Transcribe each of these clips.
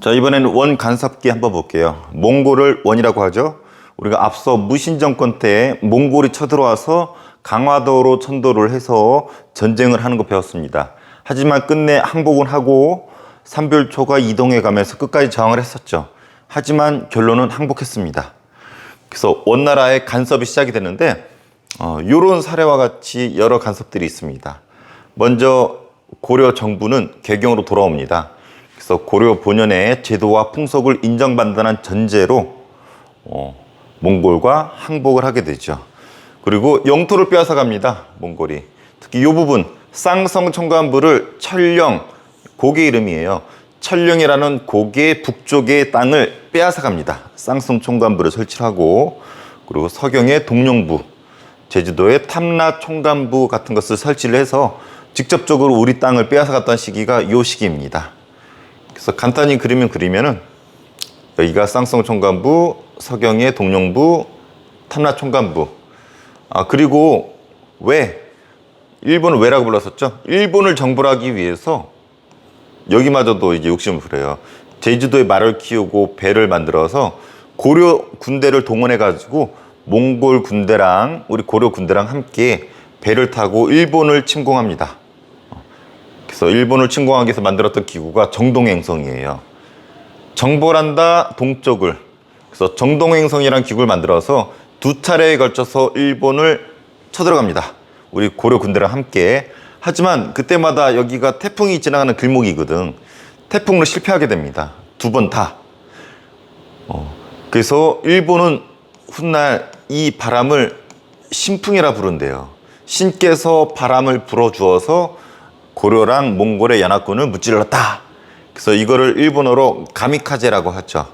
자, 이번에는 원 간섭기 한번 볼게요. 몽골을 원이라고 하죠. 우리가 앞서 무신정권 때 몽골이 쳐들어와서 강화도로 천도를 해서 전쟁을 하는 거 배웠습니다. 하지만 끝내 항복은 하고 삼별초가 이동해 가면서 끝까지 저항을 했었죠. 하지만 결론은 항복했습니다. 그래서 원나라의 간섭이 시작이 됐는데 어, 이런 사례와 같이 여러 간섭들이 있습니다. 먼저 고려 정부는 개경으로 돌아옵니다. 그래서 고려 본연의 제도와 풍속을 인정받는다는 전제로 어, 몽골과 항복을 하게 되죠. 그리고 영토를 빼앗아 갑니다. 몽골이. 특히 이 부분 쌍성 청관부를 철령 고개 이름이에요. 철령이라는 고개 북쪽의 땅을 빼앗아 갑니다. 쌍성 청관부를 설치하고 그리고 서경의 동룡부, 제주도의 탐라 총관부 같은 것을 설치를 해서 직접적으로 우리 땅을 빼앗아 갔던 시기가 이 시기입니다. 그래서 간단히 그리면 그리면은 여기가 쌍성 총관부, 서경의 동룡부, 탐라 총관부. 아 그리고 왜 일본을 왜라고 불렀었죠? 일본을 정벌하기 위해서 여기마저도 이제 욕심을 부려요. 제주도에 말을 키우고 배를 만들어서 고려 군대를 동원해 가지고 몽골 군대랑 우리 고려 군대랑 함께 배를 타고 일본을 침공합니다. 그래서 일본을 침공하기 위해서 만들었던 기구가 정동행성이에요. 정벌한다 동쪽을 그래서 정동행성이라는 기구를 만들어서 두 차례에 걸쳐서 일본을 쳐들어갑니다. 우리 고려 군대랑 함께. 하지만 그때마다 여기가 태풍이 지나가는 길목이거든. 태풍으로 실패하게 됩니다. 두 번 다. 어, 그래서 일본은 훗날 이 바람을 신풍이라 부른대요. 신께서 바람을 불어주어서 고려랑 몽골의 연합군을 무찔렀다. 그래서 이거를 일본어로 가미카제라고 하죠.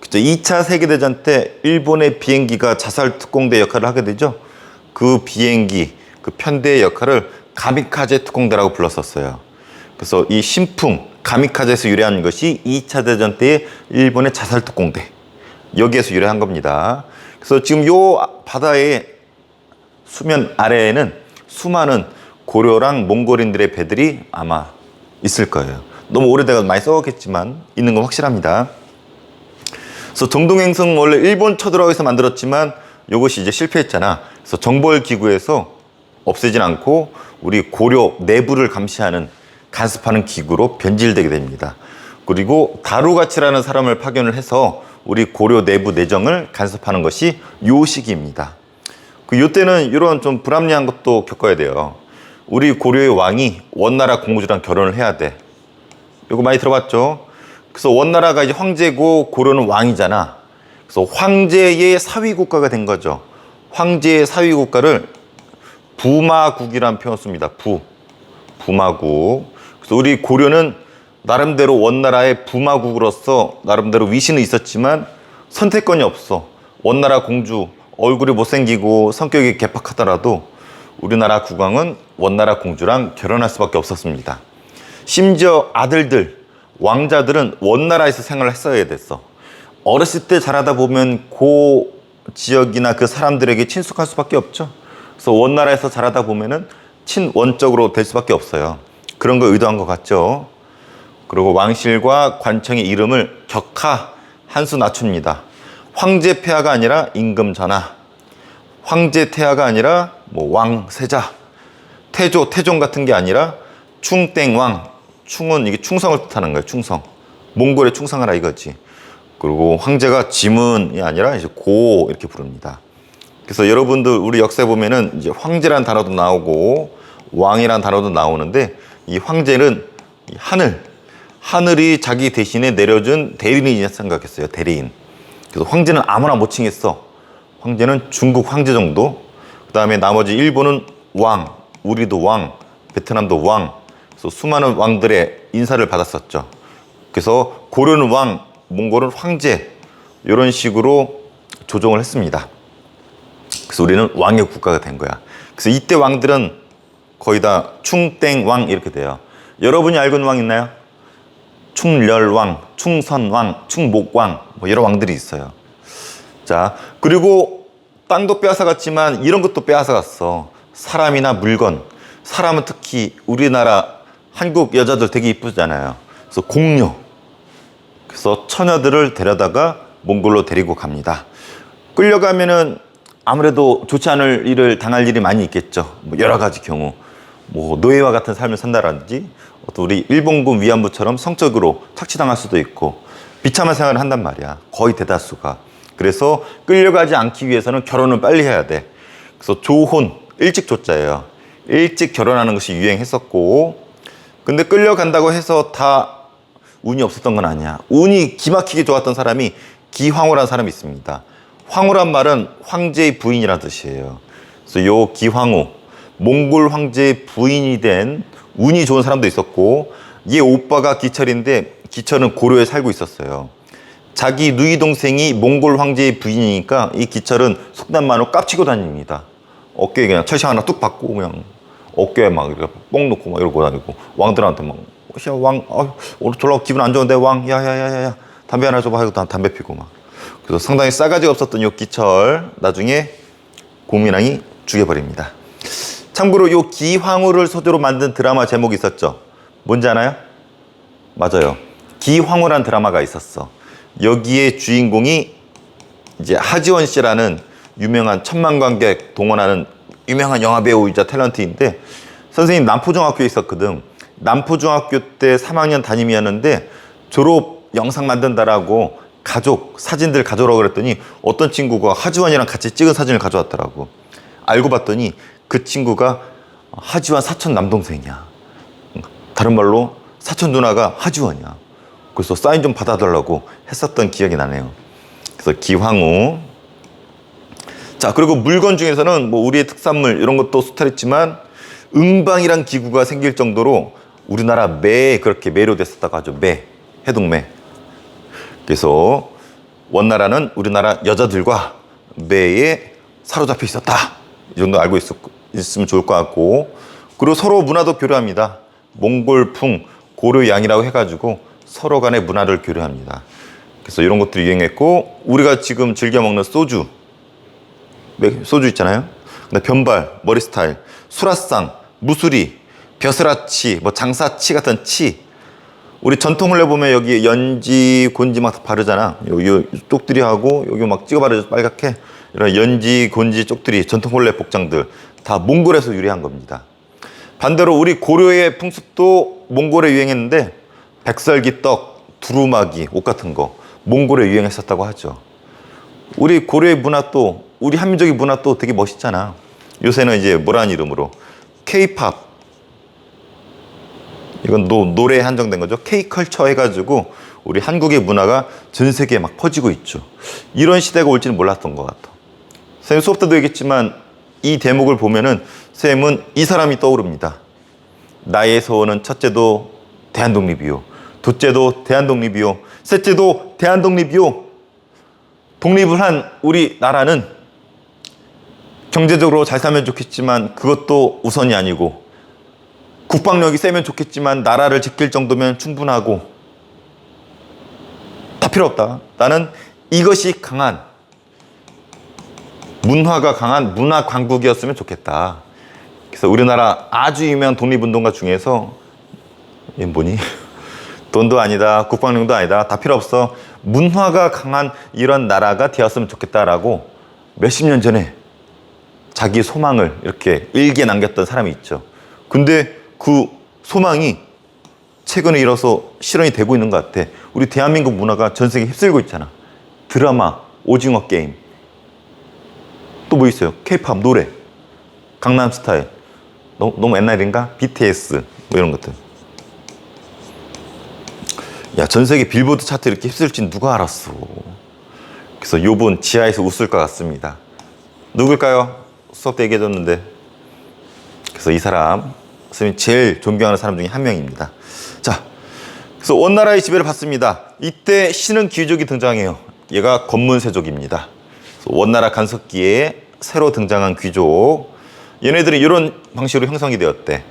그죠? 2차 세계대전 때 일본의 비행기가 자살 특공대 역할을 하게 되죠. 그 비행기, 그 편대의 역할을 가미카제 특공대라고 불렀었어요. 그래서 이 신풍, 가미카제에서 유래한 것이 2차 대전 때의 일본의 자살 특공대. 여기에서 유래한 겁니다. 그래서 지금 요 바다의 수면 아래에는 수많은 고려랑 몽골인들의 배들이 아마 있을 거예요. 너무 오래돼서 많이 썩었겠지만 있는 건 확실합니다. 그래서 정동행성 원래 일본 쳐들어가서 만들었지만 이것이 이제 실패했잖아. 그래서 정벌 기구에서 없애진 않고 우리 고려 내부를 감시하는 간섭하는 기구로 변질되게 됩니다. 그리고 다루가치라는 사람을 파견을 해서 우리 고려 내부 내정을 간섭하는 것이 요 시기입니다. 그 요때는 이런 좀 불합리한 것도 겪어야 돼요. 우리 고려의 왕이 원나라 공주랑 결혼을 해야 돼. 이거 많이 들어봤죠? 그래서 원나라가 이제 황제고 고려는 왕이잖아. 그래서 황제의 사위 국가가 된 거죠. 황제의 사위 국가를 부마국이라는 표현 씁니다. 부. 부마국. 그래서 우리 고려는 나름대로 원나라의 부마국으로서 나름대로 위신은 있었지만 선택권이 없어. 원나라 공주 얼굴이 못생기고 성격이 개팍하더라도 우리나라 국왕은 원나라 공주랑 결혼할 수밖에 없었습니다. 심지어 아들들, 왕자들은 원나라에서 생활을 했어야 됐어. 어렸을 때 자라다 보면 그 지역이나 그 사람들에게 친숙할 수밖에 없죠. 그래서 원나라에서 자라다 보면은 친원적으로 될 수밖에 없어요. 그런 거 의도한 것 같죠. 그리고 왕실과 관청의 이름을 격하 한 수 낮춥니다. 황제 폐하가 아니라 임금 전하, 황제 태하가 아니라 뭐 왕 세자, 태조, 태종 같은 게 아니라 충땡왕, 충은 이게 충성을 뜻하는 거예요. 충성. 몽골에 충성하라 이거지. 그리고 황제가 지문이 아니라 이제 고 이렇게 부릅니다. 그래서 여러분들 우리 역사에 보면은 이제 황제란 단어도 나오고 왕이란 단어도 나오는데 이 황제는 이 하늘, 하늘이 자기 대신에 내려준 대리인이라 생각했어요. 대리인. 그래서 황제는 아무나 못 칭했어. 황제는 중국 황제 정도. 그 다음에 나머지 일본은 왕, 우리도 왕, 베트남도 왕. 그래서 수많은 왕들의 인사를 받았었죠. 그래서 고려는 왕, 몽골은 황제. 이런 식으로 조정을 했습니다. 그래서 우리는 왕의 국가가 된 거야. 그래서 이때 왕들은 거의 다 충땡 왕 이렇게 돼요. 여러분이 알고 있는 왕 있나요? 충렬왕, 충선왕, 충목왕 뭐 여러 왕들이 있어요. 자 그리고 땅도 빼앗아갔지만 이런 것도 빼앗아갔어. 사람이나 물건. 사람은 특히 우리나라 한국 여자들 되게 이쁘잖아요. 그래서 공녀. 그래서 처녀들을 데려다가 몽골로 데리고 갑니다. 끌려가면은 아무래도 좋지 않을 일을 당할 일이 많이 있겠죠. 뭐 여러 가지 경우. 뭐 노예와 같은 삶을 산다든지 또 우리 일본군 위안부처럼 성적으로 착취당할 수도 있고 비참한 생활을 한단 말이야. 거의 대다수가. 그래서 끌려가지 않기 위해서는 결혼을 빨리 해야 돼. 그래서 조혼, 일찍 조자예요. 일찍 결혼하는 것이 유행했었고 근데 끌려간다고 해서 다 운이 없었던 건 아니야. 운이 기막히게 좋았던 사람이 기황후라는 사람이 있습니다. 황후란 말은 황제의 부인이라는 뜻이에요. 그래서 요 기황후, 몽골 황제의 부인이 된 운이 좋은 사람도 있었고, 얘 오빠가 기철인데 기철은 고려에 살고 있었어요. 자기 누이 동생이 몽골 황제의 부인이니까 이 기철은 속단만으로 깝치고 다닙니다. 어깨에 그냥 철창 하나 뚝 받고 그냥 어깨에 막 이렇게 뽕 놓고 막 이러고 다니고 왕들한테 막 야, 왕, 어, 오늘 졸라 기분 안 좋은데 왕, 야, 야, 야, 야, 야, 담배 하나 줘봐 하고 다 담배 피고 막. 그래서 상당히 싸가지가 없었던 요 기철 나중에 공민왕이 죽여버립니다. 참고로 요 기황후를 소재로 만든 드라마 제목이 있었죠. 뭔지 아나요? 맞아요. 기황후란 드라마가 있었어. 여기에 주인공이 이제 하지원 씨라는 유명한 천만 관객 동원하는 유명한 영화 배우이자 탤런트인데 선생님 남포중학교에 있었거든. 남포중학교 때 3학년 담임이었는데 졸업 영상 만든다라고 가족 사진들 가져오라고 그랬더니 어떤 친구가 하지원이랑 같이 찍은 사진을 가져왔더라고. 알고 봤더니 그 친구가 하지원 사촌 남동생이야. 다른 말로 사촌 누나가 하지원이야. 그래서 사인 좀 받아달라고 했었던 기억이 나네요. 그래서 기황후. 자, 그리고 물건 중에서는 뭐 우리의 특산물 이런 것도 수탈했지만 음방이란 기구가 생길 정도로 우리나라 매에 그렇게 매료됐었다고 하죠. 매, 해동매. 그래서 원나라는 우리나라 여자들과 매에 사로잡혀 있었다. 이 정도 알고 있었, 있으면 좋을 것 같고. 그리고 서로 문화도 교류합니다. 몽골풍, 고려양이라고 해가지고 서로 간의 문화를 교류합니다. 그래서 이런 것들이 유행했고, 우리가 지금 즐겨 먹는 소주, 매- 소주 있잖아요. 근데 변발, 머리 스타일, 수라상, 무수리, 벼슬아치, 뭐 장사치 같은 치. 우리 전통을 내보면 여기 연지, 곤지 막 바르잖아. 여기 요 쪽들이 하고 여기 막 찍어 바르죠 빨갛게. 이런 연지, 곤지, 쪽들이 전통 혼례 복장들 다 몽골에서 유래한 겁니다. 반대로 우리 고려의 풍습도 몽골에 유행했는데 백설기 떡, 두루마기, 옷 같은 거 몽골에 유행했었다고 하죠. 우리 고려의 문화 또 우리 한민족의 문화 또 되게 멋있잖아. 요새는 이제 뭐라는 이름으로 K-팝 이건 노, 노래에 한정된 거죠. K-컬처 해가지고 우리 한국의 문화가 전 세계에 막 퍼지고 있죠. 이런 시대가 올지는 몰랐던 것 같아. 선생님 수업 때도 얘기했지만 이 대목을 보면은 선생님은 이 사람이 떠오릅니다. 나의 소원은 첫째도 대한독립이요. 둘째도 대한독립이요. 셋째도 대한독립이요. 독립을 한 우리 나라는 경제적으로 잘 살면 좋겠지만 그것도 우선이 아니고 국방력이 세면 좋겠지만 나라를 지킬 정도면 충분하고 다 필요 없다. 나는 이것이 강한 문화가 강한 문화 강국이었으면 좋겠다. 그래서 우리나라 아주 유명한 독립운동가 중에서 얘 뭐니? 돈도 아니다, 국방력도 아니다, 다 필요 없어. 문화가 강한 이런 나라가 되었으면 좋겠다라고 몇십 년 전에 자기 소망을 이렇게 일기에 남겼던 사람이 있죠. 근데 그 소망이 최근에 일어서 실현이 되고 있는 것 같아. 우리 대한민국 문화가 전 세계에 휩쓸고 있잖아. 드라마, 오징어 게임. 또 뭐 있어요? 케이팝 노래, 강남 스타일. 너무, 너무 옛날인가? BTS 뭐 이런 것들. 야, 전 세계 빌보드 차트 이렇게 휩쓸진 누가 알았어. 그래서 요분 지하에서 웃을 것 같습니다. 누굴까요? 수업 때 얘기해줬는데. 그래서 이 사람, 선생님이 제일 존경하는 사람 중에 한 명입니다. 자, 그래서 원나라의 지배를 받습니다. 이때 신은 귀족이 등장해요. 얘가 건문세족입니다. 그래서 원나라 간섭기에 새로 등장한 귀족. 얘네들은 이런 방식으로 형성이 되었대.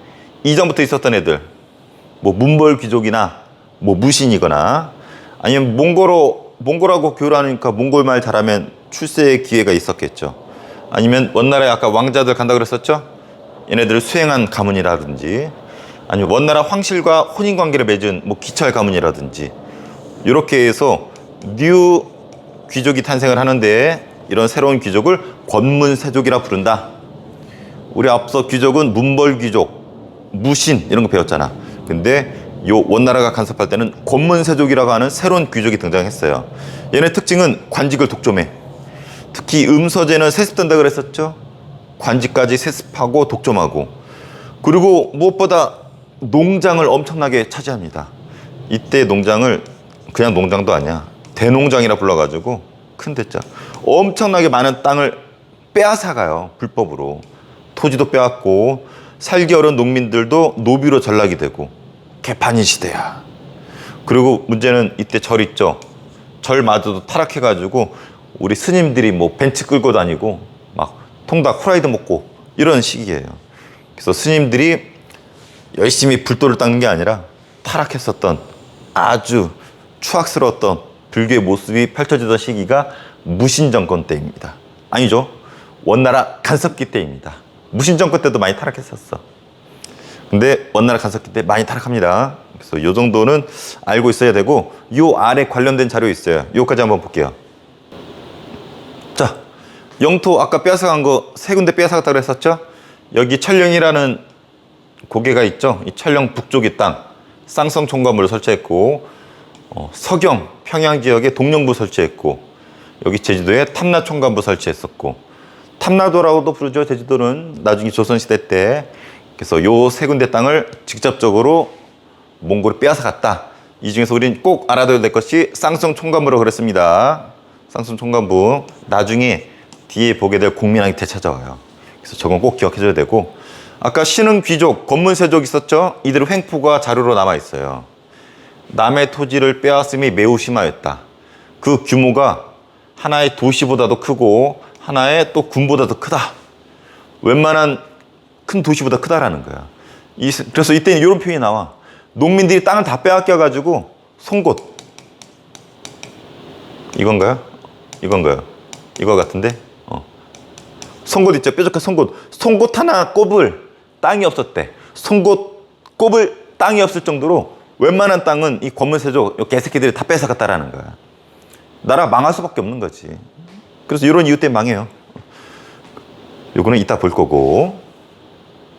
이전부터 있었던 애들, 뭐 문벌 귀족이나 뭐 무신이거나 아니면 몽골어 몽골하고 교류하니까 몽골 말 잘하면 출세의 기회가 있었겠죠. 아니면 원나라에 아까 왕자들 간다 그랬었죠. 얘네들을 수행한 가문이라든지 아니면 원나라 황실과 혼인 관계를 맺은 뭐 기철 가문이라든지 이렇게 해서 뉴 귀족이 탄생을 하는데 이런 새로운 귀족을 권문세족이라 부른다. 우리 앞서 귀족은 문벌 귀족, 무신 이런 거 배웠잖아. 근데 요 원나라가 간섭할 때는 권문세족이라고 하는 새로운 귀족이 등장했어요. 얘네 특징은 관직을 독점해. 특히 음서제는 세습된다 그랬었죠. 관직까지 세습하고 독점하고 그리고 무엇보다 농장을 엄청나게 차지합니다. 이때 농장을 그냥 농장도 아니야. 대농장이라 불러가지고 큰 대자 엄청나게 많은 땅을 빼앗아가요 불법으로 토지도 빼앗고 살기 어려운 농민들도 노비로 전락이 되고 개판이 시대야. 그리고 문제는 이때 절 있죠. 절마저도 타락해가지고 우리 스님들이 뭐 벤츠 끌고 다니고 막 통닭 후라이드 먹고 이런 시기예요. 그래서 스님들이 열심히 불도를 닦는 게 아니라 타락했었던 아주 추악스러웠던 불교의 모습이 펼쳐지던 시기가 무신정권 때입니다. 아니죠. 원나라 간섭기 때입니다. 무신정권 때도 많이 타락했었어. 근데 원나라 간섭기 때 많이 타락합니다. 그래서 요 정도는 알고 있어야 되고 요 아래 관련된 자료 있어요. 요까지 한번 볼게요. 자, 영토 아까 빼앗아간 거 세 군데 빼앗아갔다고 했었죠? 여기 천령이라는 고개가 있죠. 이 천령 북쪽의 땅 쌍성 총관부를 설치했고 어, 서경 평양 지역에 동령부 설치했고 여기 제주도에 탐라 총관부 설치했었고 탐라도라고도 부르죠. 제주도는 나중에 조선 시대 때 그래서 요 세 군데 땅을 직접적으로 몽골이 빼앗아 갔다. 이 중에서 우리는 꼭 알아둬야 될 것이 쌍성 총관부라고 그랬습니다. 쌍성 총관부 나중에 뒤에 보게 될 공민왕이 되찾아와요. 그래서 저건 꼭 기억해줘야 되고 아까 신흥 귀족, 권문세족 있었죠? 이들 횡포가 자료로 남아 있어요. 남의 토지를 빼앗음이 매우 심하였다. 그 규모가 하나의 도시보다도 크고 하나의 또 군보다도 크다. 웬만한 큰 도시보다 크다라는 거야. 이- 그래서 이때는 이런 표현이 나와. 농민들이 땅을 다 빼앗겨가지고 송곳. 이건가요? 이건가요? 이거 같은데? 어. 송곳 있죠? 뾰족한 송곳. 송곳 하나 꼽을 땅이 없었대. 송곳 꼽을 땅이 없을 정도로 웬만한 땅은 이 권문세족 이 개새끼들이 다 뺏어갔다라는 거야. 나라 망할 수밖에 없는 거지. 그래서 이런 이유 때문에 망해요. 요거는 이따 볼 거고.